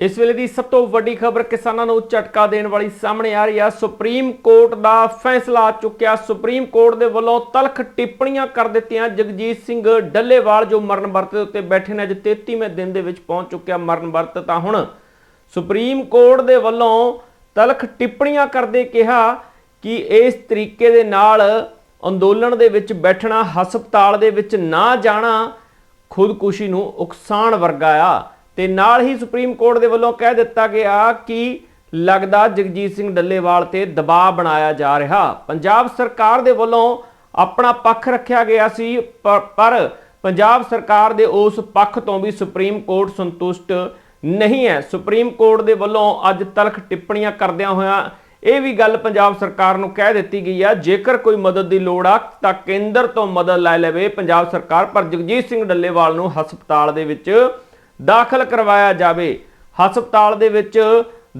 ਇਸ ਵੇਲੇ ਦੀ ਸਭ ਤੋਂ ਵੱਡੀ ਖਬਰ ਕਿਸਾਨਾਂ ਨੂੰ ਝਟਕਾ ਦੇਣ ਵਾਲੀ ਸਾਹਮਣੇ ਆ ਰਹੀ ਆ। ਸੁਪਰੀਮ ਕੋਰਟ ਦਾ ਫੈਸਲਾ ਆ ਚੁੱਕਿਆ। ਸੁਪਰੀਮ ਕੋਰਟ ਦੇ ਵੱਲੋਂ ਤਲਖ ਟਿੱਪਣੀਆਂ ਕਰ ਦਿੱਤੀਆਂ। ਜਗਜੀਤ ਸਿੰਘ ਡੱਲੇਵਾਲ ਜੋ ਮਰਨ ਵਰਤ ਦੇ ਉੱਤੇ ਬੈਠੇ ਨੇ, ਅੱਜ 33ਵੇਂ ਦਿਨ ਦੇ ਵਿੱਚ ਪਹੁੰਚ ਚੁੱਕਿਆ ਮਰਨ ਵਰਤ ਤਾਂ ਹੁਣ। ਸੁਪਰੀਮ ਕੋਰਟ ਦੇ ਵੱਲੋਂ ਤਲਖ ਟਿੱਪਣੀਆਂ ਕਰਦੇ ਕਿਹਾ ਕਿ ਇਸ ਤਰੀਕੇ ਦੇ ਨਾਲ ਅੰਦੋਲਨ ਦੇ ਵਿੱਚ ਬੈਠਣਾ, ਹਸਪਤਾਲ ਦੇ ਵਿੱਚ ਨਾ ਜਾਣਾ ਖੁਦਕੁਸ਼ੀ ਨੂੰ ਉਕਸਾਣ ਵਰਗਾ ਆ। ਤੇ ਨਾਲ ਹੀ ਸੁਪਰੀਮ ਕੋਰਟ ਦੇ ਵੱਲੋਂ ਕਹਿ ਦਿੱਤਾ ਗਿਆ ਕਿ ਲੱਗਦਾ ਜਗਜੀਤ ਸਿੰਘ ਡੱਲੇਵਾਲ ਤੇ ਦਬਾਅ ਬਣਾਇਆ ਜਾ ਰਿਹਾ। ਪੰਜਾਬ ਸਰਕਾਰ ਦੇ ਵੱਲੋਂ ਆਪਣਾ ਪੱਖ ਰੱਖਿਆ ਗਿਆ ਸੀ ਪਰ- ਪਰ ਪੰਜਾਬ ਸਰਕਾਰ ਦੇ ਉਸ ਪੱਖ ਤੋਂ ਵੀ ਸੁਪਰੀਮ ਕੋਰਟ ਸੰਤੁਸ਼ਟ ਨਹੀਂ ਹੈ। ਸੁਪਰੀਮ ਕੋਰਟ ਦੇ ਵੱਲੋਂ ਅੱਜ ਤਲਖ ਟਿੱਪਣੀਆਂ ਕਰਦਿਆਂ ਹੋਇਆਂ ਇਹ ਵੀ ਗੱਲ ਪੰਜਾਬ ਸਰਕਾਰ ਨੂੰ ਕਹਿ ਦਿੱਤੀ ਗਈ ਆ ਜੇਕਰ ਕੋਈ ਮਦਦ ਦੀ ਲੋੜ ਆ ਤਾਂ ਕੇਂਦਰ ਤੋਂ ਮਦਦ ਲੈ ਲਵੇ ਪੰਜਾਬ ਸਰਕਾਰ, ਪਰ ਜਗਜੀਤ ਸਿੰਘ ਡੱਲੇਵਾਲ ਨੂੰ ਹਸਪਤਾਲ ਦੇ ਵਿੱਚ ਦਾਖਲ ਕਰਵਾਇਆ ਜਾਵੇ। ਹਸਪਤਾਲ ਦੇ ਵਿੱਚ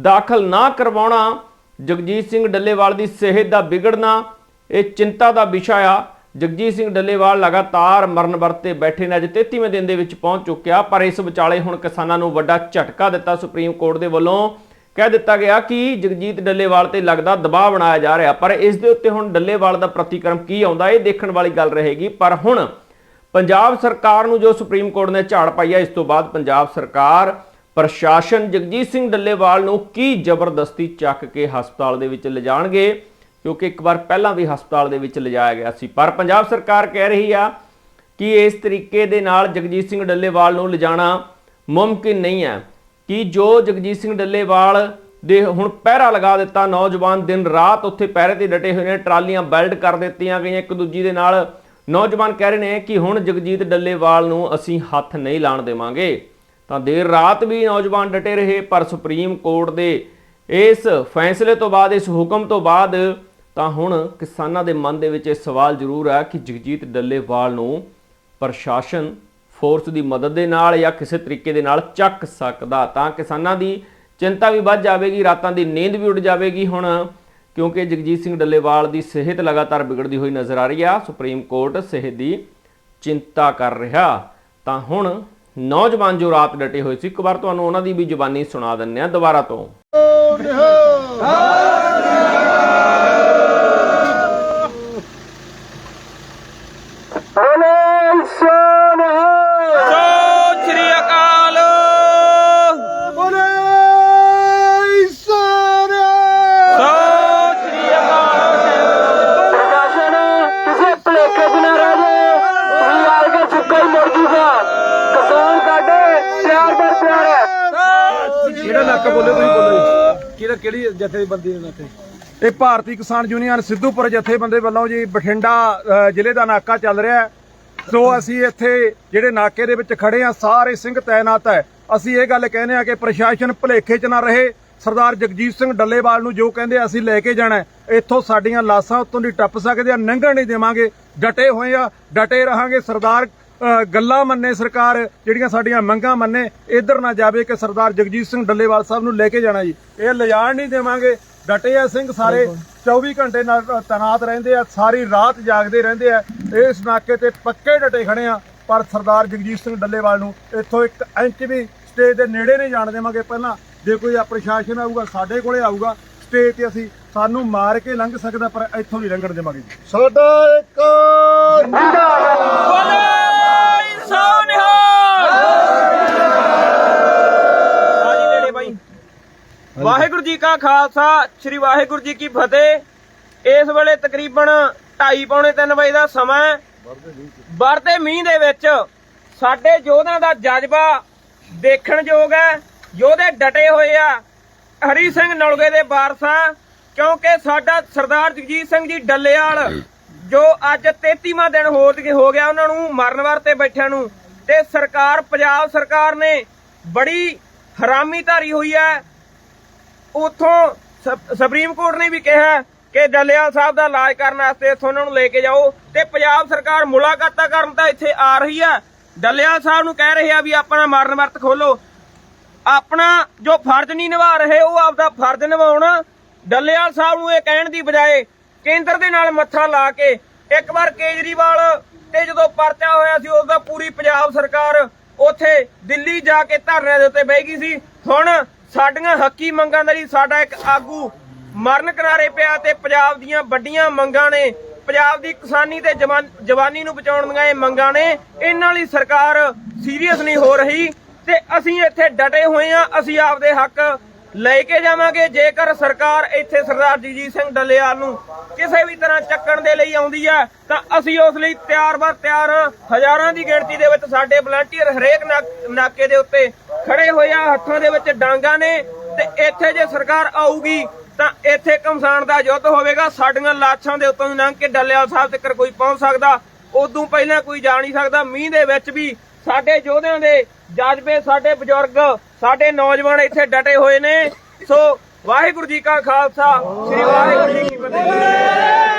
ਦਾਖਲ ਨਾ ਕਰਵਾਉਣਾ ਜਗਜੀਤ ਸਿੰਘ ਡੱਲੇਵਾਲ ਦੀ ਸਿਹਤ ਦਾ ਵਿਗੜਨਾ, ਇਹ ਚਿੰਤਾ ਦਾ ਵਿਸ਼ਾ ਆ। ਜਗਜੀਤ ਸਿੰਘ ਡੱਲੇਵਾਲ ਲਗਾਤਾਰ ਮਰਨ ਵਰਤੇ ਬੈਠੇ ਨੇ, ਅੱਜ 33ਵੇਂ ਦਿਨ ਦੇ ਵਿੱਚ ਪਹੁੰਚ ਚੁੱਕਿਆ, ਪਰ ਇਸ ਵਿਚਾਲੇ ਹੁਣ ਕਿਸਾਨਾਂ ਨੂੰ ਵੱਡਾ ਝਟਕਾ ਦਿੱਤਾ ਸੁਪਰੀਮ ਕੋਰਟ ਦੇ ਵੱਲੋਂ। ਕਹਿ ਦਿੱਤਾ ਗਿਆ ਕਿ ਜਗਜੀਤ ਡੱਲੇਵਾਲ ਤੇ ਲੱਗਦਾ ਦਬਾਅ ਬਣਾਇਆ ਜਾ ਰਿਹਾ, ਪਰ ਇਸ ਦੇ ਉੱਤੇ ਹੁਣ ਡੱਲੇਵਾਲ ਦਾ ਪ੍ਰਤੀਕਰਮ ਕੀ ਆਉਂਦਾ, ਇਹ ਦੇਖਣ ਵਾਲੀ ਗੱਲ ਰਹੇਗੀ। ਪਰ ਹੁਣ ਪੰਜਾਬ ਸਰਕਾਰ ਨੂੰ ਜੋ ਸੁਪਰੀਮ ਕੋਰਟ ਨੇ ਝਾੜ ਪਾਈ ਹੈ ਇਸ ਤੋਂ ਬਾਅਦ ਪੰਜਾਬ ਸਰਕਾਰ ਪ੍ਰਸ਼ਾਸਨ ਜਗਜੀਤ ਸਿੰਘ ਡੱਲੇਵਾਲ ਨੂੰ ਕੀ ਜ਼ਬਰਦਸਤੀ ਚੱਕ ਕੇ ਹਸਪਤਾਲ ਦੇ ਵਿੱਚ ਲਿਜਾਣਗੇ? ਕਿਉਂਕਿ ਇੱਕ ਵਾਰ ਪਹਿਲਾਂ ਵੀ ਹਸਪਤਾਲ ਦੇ ਵਿੱਚ ਲਿਜਾਇਆ ਗਿਆ ਸੀ। ਪਰ ਪੰਜਾਬ ਸਰਕਾਰ ਕਹਿ ਰਹੀ ਆ ਕਿ ਇਸ ਤਰੀਕੇ ਦੇ ਨਾਲ ਜਗਜੀਤ ਸਿੰਘ ਡੱਲੇਵਾਲ ਨੂੰ ਲਿਜਾਣਾ ਮੁਮਕਿਨ ਨਹੀਂ ਹੈ। ਕਿ ਜੋ ਜਗਜੀਤ ਸਿੰਘ ਡੱਲੇਵਾਲ ਦੇ ਹੁਣ ਪਹਿਰਾ ਲਗਾ ਦਿੱਤਾ, ਨੌਜਵਾਨ ਦਿਨ ਰਾਤ ਉੱਥੇ ਪਹਿਰੇ ਤੇ ਡਟੇ ਹੋਏ ਨੇ, ਟਰਾਲੀਆਂ ਬੈਲਟ ਕਰ ਦਿੱਤੀਆਂ ਗਈਆਂ, ਇੱਕ ਦੂਜੀ ਦੇ ਨਾਲ ਨੌਜਵਾਨ ਕਹਿ ਰਹੇ ਨੇ ਕਿ ਹੁਣ ਜਗਜੀਤ ਡੱਲੇਵਾਲ ਨੂੰ ਅਸੀਂ ਹੱਥ ਨਹੀਂ ਲਾਣ ਦੇਵਾਂਗੇ। ਤਾਂ ਦੇਰ ਰਾਤ ਵੀ ਨੌਜਵਾਨ ਡਟੇ ਰਹੇ, ਪਰ ਸੁਪਰੀਮ ਕੋਰਟ ਦੇ ਇਸ ਫੈਸਲੇ ਤੋਂ ਬਾਅਦ, ਇਸ ਹੁਕਮ ਤੋਂ ਬਾਅਦ ਤਾਂ ਹੁਣ ਕਿਸਾਨਾਂ ਦੇ ਮਨ ਦੇ ਵਿੱਚ ਇਹ ਸਵਾਲ ਜ਼ਰੂਰ ਆ ਕਿ ਜਗਜੀਤ ਡੱਲੇਵਾਲ ਨੂੰ ਪ੍ਰਸ਼ਾਸਨ ਫੋਰਸ ਦੀ ਮਦਦ ਦੇ ਨਾਲ ਜਾਂ ਕਿਸੇ ਤਰੀਕੇ ਦੇ ਨਾਲ ਚੱਕ ਸਕਦਾ। ਤਾਂ ਕਿਸਾਨਾਂ ਦੀ ਚਿੰਤਾ ਵੀ ਵੱਧ ਜਾਵੇਗੀ, ਰਾਤਾਂ ਦੀ ਨੀਂਦ ਵੀ ਉੱਡ ਜਾਵੇਗੀ ਹੁਣ। ਕਿਉਂਕਿ ਜਗਜੀਤ ਸਿੰਘ ਡੱਲੇਵਾਲ ਦੀ ਸਿਹਤ ਲਗਾਤਾਰ ਵਿਗੜਦੀ ਹੋਈ ਨਜ਼ਰ ਆ ਰਹੀ ਆ, ਸੁਪਰੀਮ ਕੋਰਟ ਸਿਹਤ ਦੀ ਚਿੰਤਾ ਕਰ ਰਿਹਾ। ਤਾਂ ਹੁਣ ਨੌਜਵਾਨ ਜੋ ਰਾਤ ਡਟੇ ਹੋਏ ਸੀ, ਇੱਕ ਵਾਰ ਤੁਹਾਨੂੰ ਉਹਨਾਂ ਦੀ ਵੀ ਜ਼ੁਬਾਨੀ ਸੁਣਾ ਦਿੰਨੇ ਆ, ਦੁਬਾਰਾ ਤੋਂ। ਬੋਲੇ ਹੈ ਬੋਲੇ ਤੁਸੀਂ ਬੋਲੋ ਜੀ। ਕਿਹੜਾ ਕਿਹੜੀ ਜਥੇਬੰਦੀ ਦੇ ਨਾਤੇ ਇਹ ਭਾਰਤੀ ਕਿਸਾਨ ਯੂਨੀਅਨ ਸਿੱਧੂਪੁਰ ਜਥੇਬੰਦੀ ਵੱਲੋਂ ਜੀ ਬਠਿੰਡਾ ਅ, ਜ਼ਿਲ੍ਹੇ ਦਾ ਨਾਕਾ ਚੱਲ ਰਿਹਾ ਹੈ। ਸੋ ਅਸੀਂ ਇੱਥੇ ਜਿਹੜੇ ਨਾਕੇ ਦੇ ਵਿੱਚ ਖੜੇ ਆ ਸਾਰੇ ਸਿੰਘ ਤਾਇਨਾਤ ਹੈ। ਅਸੀਂ ਇਹ ਗੱਲ ਕਹਿੰਦੇ ਆ ਕਿ ਪ੍ਰਸ਼ਾਸਨ ਭੁਲੇਖੇ 'ਚ ਨਾ ਰਹੇ। ਸਰਦਾਰ ਜਗਜੀਤ ਸਿੰਘ ਡੱਲੇਵਾਲ ਨੂੰ ਜੋ ਕਹਿੰਦੇ ਅਸੀਂ ਲੈ ਕੇ ਜਾਣਾ ਇੱਥੋਂ ਸਾਡੀਆਂ ਲਾਸਾਂ ਉੱਤੋਂ ਦੀ ਟੱਪ ਸਕਦੇ ਆ ਨੰਗਣ ਨਹੀਂ ਦੇਵਾਂਗੇ। ਡਟੇ ਹੋਏ ਆ ਡਟੇ ਰਹਾਂਗੇ। ਸਰਦਾਰ ਗੱਲਾਂ ਮੰਨੇ ਸਰਕਾਰ ਜਿਹੜੀਆਂ ਸਾਡੀਆਂ ਮੰਗਾਂ ਮੰਨੇ ਇਧਰ ਨਾ ਜਾਵੇ ਕਿ ਸਰਦਾਰ ਜਗਜੀਤ ਸਿੰਘ ਡੱਲੇਵਾਲ ਸਾਹਿਬ ਨੂੰ ਲੈ ਕੇ ਜਾਣਾ ਜੀ। ਇਹ ਲਿਜਾਣ ਨਹੀਂ ਦੇਵਾਂਗੇ। ਡਟੇ ਆ ਸਿੰਘ ਸਾਰੇ 24 ਘੰਟੇ ਨਾਲ ਤਨਾਤ ਰਹਿੰਦੇ ਆ ਸਾਰੀ ਰਾਤ ਜਾਗਦੇ ਰਹਿੰਦੇ ਆ। ਇਸ ਨਾਕੇ ਤੇ ਪੱਕੇ ਡਟੇ ਖੜੇ ਆ ਪਰ ਸਰਦਾਰ ਜਗਜੀਤ ਸਿੰਘ ਡੱਲੇਵਾਲ ਨੂੰ ਇੱਥੋਂ ਇੱਕ ਇੰਚ ਵੀ ਸਟੇਜ ਦੇ ਨੇੜੇ ਨਹੀਂ ਜਾਣ ਦੇਵਾਂਗੇ। ਪਹਿਲਾਂ ਜੇ ਕੋਈ ਆ ਪ੍ਰਸ਼ਾਸਨ ਆਊਗਾ ਸਾਡੇ ਕੋਲੇ ਆਊਗਾ ਸਟੇਜ ਤੇ ਅਸੀਂ ਸਾਨੂੰ ਮਾਰ ਕੇ ਲੰਘ ਸਕਦਾ ਪਰ ਇੱਥੋਂ ਨਹੀਂ ਲੰਘਣ ਦੇਵਾਂਗੇ ਸਾਡਾ ਇੱਕ ਵਾਹਿਗੁਰੂ ਜੀ ਕਾ ਖਾਲਸਾ ਸ੍ਰੀ ਵਾਹਿਗੁਰੂ ਜੀ ਕੀ ਫਤਿਹ। ਇਸ ਵੇਲੇ ਤਕਰੀਬਨ 2:30 ਪੌਣੇ 3 ਵਜੇ ਦਾ ਸਮਾਂ ਹੈ। ਵਰਤੇ ਮੀਂਹ ਦੇ ਵਿੱਚ ਸਾਡੇ ਯੋਧਿਆਂ ਦਾ ਜਜ਼ਬਾ ਦੇਖਣਯੋਗ ਹੈ। ਯੋਧੇ ਡਟੇ ਹੋਏ ਆ। ਹਰੀ ਸਿੰਘ ਨਲਗੇ ਦੇ ਵਾਰਸਾਂ, ਕਿਉਂਕਿ ਸਾਡਾ ਸਰਦਾਰ ਜਗਜੀਤ ਸਿੰਘ ਜੀ ਡੱਲੇਵਾਲ ਜੋ ਅੱਜ 33ਵਾਂ ਦਿਨ ਹੋ ਗਿਆ ਉਹਨਾਂ ਨੂੰ ਮਰਨ ਵਰਤੇ ਬੈਠਿਆਂ ਨੂੰ, ਤੇ ਸਰਕਾਰ, ਪੰਜਾਬ ਸਰਕਾਰ ਨੇ ਬੜੀ ਹਰਾਮੀ ਧਾਰੀ ਹੋਈ ਹੈ। ਉਥੋਂ ਸੁਪਰੀਮ ਕੋਰਟ ਨੇ ਵੀ ਕਿਹਾ ਕਿ ਡੱਲੇਵਾਲ ਸਾਹਿਬ ਦਾ ਇਲਾਜ ਕਰਨ ਵਾਸਤੇ ਇੱਥੋਂ ਉਹਨਾਂ ਨੂੰ ਲੈ ਕੇ ਜਾਓ, ਤੇ ਪੰਜਾਬ ਸਰਕਾਰ ਮੁਲਾਕਾਤਾਂ ਕਰਨ ਤਾਂ ਇੱਥੇ ਆ ਰਹੀ ਆ ਡੱਲੇਵਾਲ ਸਾਹਿਬ ਨੂੰ ਕਹਿ ਰਹੇ ਆ ਵੀ ਆਪਣਾ ਮਰਨ ਵਰਤ ਖੋਲੋ। ਆਪਣਾ ਜੋ ਫਰਜ਼ ਨਹੀਂ ਨਿਭਾ ਰਹੇ, ਉਹ ਆਪਦਾ ਫਰਜ਼ ਨਿਭਾਉਣ। ਡੱਲੇਵਾਲ ਸਾਹਿਬ ਨੂੰ ਇਹ ਕਹਿਣ ਦੀ ਬਜਾਏ ਕੇਂਦਰ ਦੇ ਨਾਲ ਮੱਥਾ ਲਾ ਕੇ ਇੱਕ ਵਾਰ ਕੇਜਰੀਵਾਲ ਤੇ ਜਦੋਂ ਪਰਚਾ ਹੋਇਆ ਸੀ, ਉਦੋਂ ਪੂਰੀ ਪੰਜਾਬ ਸਰਕਾਰ ਉੱਥੇ ਦਿੱਲੀ ਜਾ ਕੇ ਧਰਨੇ ਦੇ ਉੱਤੇ ਬਹਿ ਗਈ ਸੀ। ਹੁਣ ਸਾਡੀਆਂ ਹੱਕੀ ਮੰਗਾਂ ਦਾ ਲਈ ਸਾਡਾ ਇੱਕ ਆਗੂ ਮਰਨ ਕਿਨਾਰੇ ਪਿਆ ਤੇ ਪੰਜਾਬ ਦੀਆਂ ਵੱਡੀਆਂ ਮੰਗਾਂ ਨੇ। ਪੰਜਾਬ ਦੀ ਕਿਸਾਨੀ ਤੇ ਜਵਾਨ- ਜਵਾਨੀ ਨੂੰ ਬਚਾਉਣ ਦੀਆਂ ਇਹ ਮੰਗਾਂ ਨੇ। ਇਹਨਾਂ ਲਈ ਸਰਕਾਰ ਸੀਰੀਅਸ ਨਹੀਂ ਹੋ ਰਹੀ। ਤੇ ਅਸੀਂ ਇੱਥੇ ਡਟੇ ਹੋਏ ਆ ਅਸੀਂ ਆਪਦੇ ਹੱਕ ਲੈ ਕੇ ਜਾਵਾਂਗੇ। ਜੇਕਰ ਸਰਕਾਰ ਇੱਥੇ ਸਰਦਾਰ ਜਗਜੀਤ ਸਿੰਘ ਡੱਲੇਵਾਲ ਨੂੰ ਕਿਸੇ ਵੀ ਤਰ੍ਹਾਂ ਚੱਕਣ ਦੇ ਲਈ ਆਉਂਦੀ ਹੈ, ਤਾਂ ਅਸੀਂ ਉਸ ਲਈ ਤਿਆਰ ਬਰ ਤਿਆਰ ਹਜ਼ਾਰਾਂ ਦੀ ਗਿਣਤੀ ਦੇ ਵਿੱਚ ਸਾਡੇ ਵਲੰਟੀਅਰ ਹਰੇਕ ਨਾਕੇ ਦੇ ਉੱਤੇ ਖੜੇ ਹੋਏ ਆ। ਹੱਥਾਂ ਦੇ ਵਿੱਚ ਡਾਂਗਾ ਨੇ ਤੇ ਇੱਥੇ ਜੇ ਸਰਕਾਰ ਆਊਗੀ, ਤਾਂ ਇੱਥੇ ਕਮਸਾਨ ਦਾ ਯੁੱਧ ਹੋਵੇਗਾ। ਸਾਡੀਆਂ ਲਾਸ਼ਾਂ ਦੇ ਉੱਤੋਂ ਲੰਘ ਕੇ ਡੱਲੇਵਾਲ ਸਾਹਿਬ ਤੱਕ ਕੋਈ ਪਹੁੰਚ ਸਕਦਾ। ਉਦੋਂ ਪਹਿਲਾਂ ਕੋਈ ਜਾ ਨਹੀਂ ਸਕਦਾ। ਮੀਂਹ ਦੇ ਵਿੱਚ ਵੀ ਸਾਡੇ ਯੋਧਿਆਂ ਦੇ ਜਜ਼ਬੇ, ਸਾਡੇ ਬਜ਼ੁਰਗ, ਸਾਡੇ ਨੌਜਵਾਨ ਇੱਥੇ ਡਟੇ ਹੋਏ ਨੇ। ਸੋ ਵਾਹਿਗੁਰੂ ਜੀ ਕਾ ਖਾਲਸਾ, ਸ੍ਰੀ ਵਾਹਿਗੁਰੂ ਜੀ ਕੀ ਫਤਿਹ।